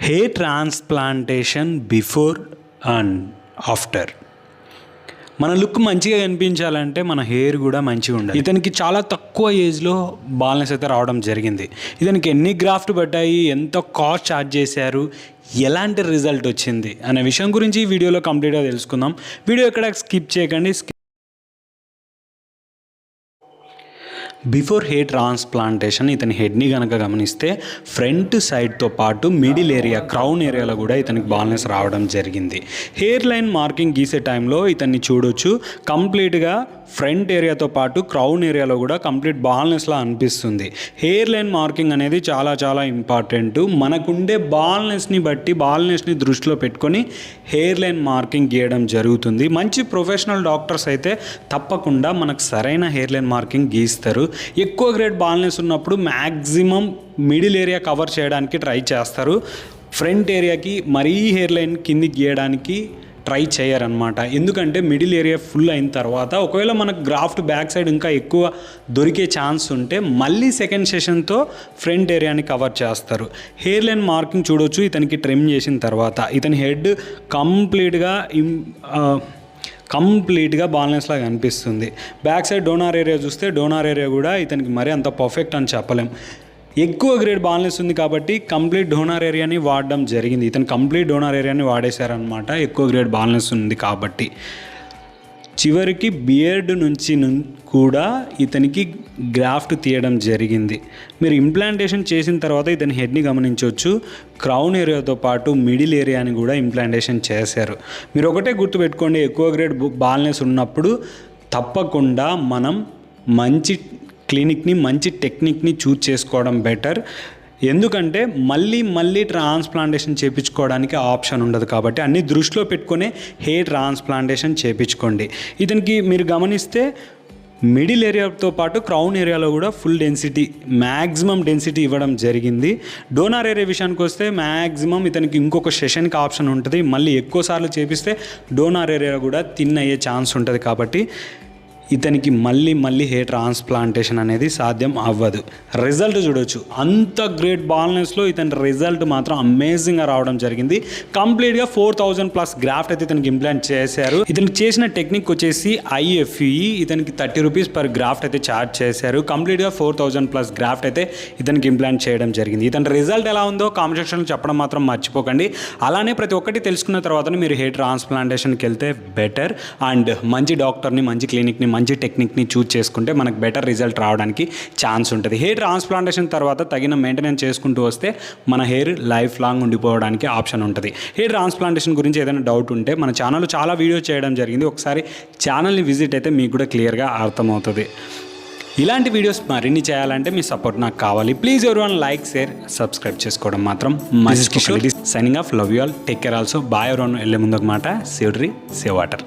Hair transplantation before and after. మన look మంచిగా కనిపించాలంటే మన హెయిర్ కూడా మంచిగా ఉండాలి. ఇతనికి చాలా తక్కువ ఏజ్లో బాలన్స్ అయితే రావడం జరిగింది. ఇతనికి ఎన్ని గ్రాఫ్ట్ పడ్డాయి ఎంత కాస్ట్ ఛార్జ్ చేశారు ఎలాంటి రిజల్ట్ వచ్చింది అనే విషయం గురించి ఈ వీడియోలో కంప్లీట్గా తెలుసుకుందాం. వీడియో ఎక్కడ స్కిప్ చేయకండి బిఫోర్ హెయిర్ ట్రాన్స్ప్లాంటేషన్ ఇతని హెడ్ని కనుక గమనిస్తే ఫ్రంట్ సైడ్తో పాటు మిడిల్ ఏరియా క్రౌన్ ఏరియాలో కూడా ఇతనికి బాల్నెస్ రావడం జరిగింది. హెయిర్ లైన్ మార్కింగ్ గీసే టైంలో ఇతన్ని చూడొచ్చు. కంప్లీట్గా ఫ్రంట్ ఏరియాతో పాటు క్రౌన్ ఏరియాలో కూడా కంప్లీట్ బాల్నెస్లా అనిపిస్తుంది. హెయిర్ లైన్ మార్కింగ్ అనేది చాలా చాలా ఇంపార్టెంట్ మనకుండే బాల్నెస్ని బట్టి బాల్నెస్ని దృష్టిలో పెట్టుకొని హెయిర్ లైన్ మార్కింగ్ గీయడం జరుగుతుంది. మంచి ప్రొఫెషనల్ డాక్టర్స్ అయితే తప్పకుండా మనకు సరైన హెయిర్ లైన్ మార్కింగ్ గీస్తారు. ఎక్కువ గ్రేడ్ బాల్నెస్ ఉన్నప్పుడు మ్యాక్సిమం మిడిల్ ఏరియా కవర్ చేయడానికి ట్రై చేస్తారు. ఫ్రంట్ ఏరియాకి మరీ హెయిర్ లైన్ కింది గీయడానికి ట్రై చేయరనమాట ఎందుకంటే మిడిల్ ఏరియా ఫుల్ అయిన తర్వాత ఒకవేళ మనకు గ్రాఫ్ట్ బ్యాక్ సైడ్ ఇంకా ఎక్కువ దొరికే ఛాన్స్ ఉంటే మళ్ళీ సెకండ్ సెషన్తో ఫ్రంట్ ఏరియాని కవర్ చేస్తారు. హెయిర్ లైన్ మార్కింగ్ చూడొచ్చు ఇతనికి ట్రిమ్ చేసిన తర్వాత. ఇతని హెడ్ కంప్లీట్గా ఇం కంప్లీట్గా బాలెన్స్ లాగా అనిపిస్తుంది. బ్యాక్ సైడ్ డోనార్ ఏరియా చూస్తే డోనార్ ఏరియా కూడా ఇతనికి మరీ అంత పర్ఫెక్ట్ అని చెప్పలేం. ఎక్కువ గ్రేడ్ బాలెన్స్ ఉంది కాబట్టి కంప్లీట్ డోనార్ ఏరియాని వాడడం జరిగింది. ఇతను కంప్లీట్ డోనార్ ఏరియాని వాడేశారనమాట ఎక్కువ గ్రేడ్ బాలెన్స్ ఉంది కాబట్టి. చివరికి బియర్డ్ నుంచి కూడా ఇతనికి గ్రాఫ్ట్ తీయడం జరిగింది. మీరు ఇంప్లాంటేషన్ చేసిన తర్వాత ఇతని హెడ్ని గమనించవచ్చు. క్రౌన్ ఏరియాతో పాటు మిడిల్ ఏరియాని కూడా ఇంప్లాంటేషన్ చేశారు. మీరు ఒకటే గుర్తుపెట్టుకోండి ఎక్కువ గ్రేడ్ బాల్నెస్ ఉన్నప్పుడు తప్పకుండా మనం మంచి క్లినిక్ని మంచి టెక్నిక్ని చూజ్ చేసుకోవడం బెటర్. ఎందుకంటే మళ్ళీ మళ్ళీ ట్రాన్స్ప్లాంటేషన్ చేయించుకోవడానికి ఆప్షన్ ఉండదు కాబట్టి అన్ని దృష్టిలో పెట్టుకునే హెయిర్ ట్రాన్స్ప్లాంటేషన్ చేయించుకోండి ఇతనికి మీరు గమనిస్తే మిడిల్ ఏరియాతో పాటు క్రౌన్ ఏరియాలో కూడా ఫుల్ డెన్సిటీ మ్యాక్సిమం డెన్సిటీ ఇవ్వడం జరిగింది. డోనార్ ఏరియా విషయానికి వస్తే మ్యాక్సిమం ఇతనికి ఇంకొక సెషన్కి ఆప్షన్ ఉంటుంది. మళ్ళీ ఎక్కువ సార్లు చేపిస్తే డోనార్ ఏరియా కూడా తిన్ అయ్యే ఛాన్స్ ఉంటుంది కాబట్టి ఇతనికి మళ్ళీ మళ్ళీ హెయిర్ ట్రాన్స్ప్లాంటేషన్ అనేది సాధ్యం అవ్వదు. రిజల్ట్ చూడొచ్చు. అంత గ్రేట్ బాల్నెస్లో ఇతని రిజల్ట్ మాత్రం అమేజింగ్గా రావడం జరిగింది. కంప్లీట్గా ఫోర్ థౌజండ్ ప్లస్ గ్రాఫ్ట్ అయితే ఇతనికి ఇంప్లాంట్ చేశారు. ఇతనికి చేసిన టెక్నిక్ వచ్చేసి ఐఎఫ్ఈ. ఇతనికి థర్టీ రూపీస్ పర్ గ్రాఫ్ట్ అయితే ఛార్జ్ చేశారు. కంప్లీట్గా ఫోర్ థౌజండ్ ప్లస్ గ్రాఫ్ట్ అయితే ఇతనికి ఇంప్లాంట్ చేయడం జరిగింది. ఇతని రిజల్ట్ ఎలా ఉందో కామెంట్ సెక్షన్లో చెప్పడం మాత్రం మర్చిపోకండి. అలానే ప్రతి ఒక్కటి తెలుసుకున్న తర్వాత మీరు హెయిర్ ట్రాన్స్ప్లాంటేషన్కి వెళ్తే బెటర్. అండ్ మంచి డాక్టర్ని మంచి క్లినిక్ని మంచి టెక్నిక్ని చూజ్ చేసుకుంటే మనకు బెటర్ రిజల్ట్ రావడానికి ఛాన్స్ ఉంటుంది. హెయిర్ ట్రాన్స్ప్లాంటేషన్ తర్వాత తగిన మెయింటెనెన్స్ చేసుకుంటూ వస్తే మన హెయిర్ లైఫ్ లాంగ్ ఉండిపోవడానికి ఆప్షన్ ఉంటుంది. హెయిర్ ట్రాన్స్ప్లాంటేషన్ గురించి ఏదైనా డౌట్ ఉంటే మన ఛానల్ చాలా వీడియోస్ చేయడం జరిగింది. ఒకసారి ఛానల్ని విజిట్ అయితే మీకు కూడా క్లియర్గా అర్థమవుతుంది. ఇలాంటి వీడియోస్ మరిన్ని చేయాలంటే మీ సపోర్ట్ నాకు కావాలి. ప్లీజ్ ఎవరి వన్ లైక్ షేర్ సబ్స్క్రైబ్ చేసుకోవడం మాత్రం Kishore signing off love you all take care also bye ఎవరి వెళ్ళే ముందు ఒక మాట. Save tree save water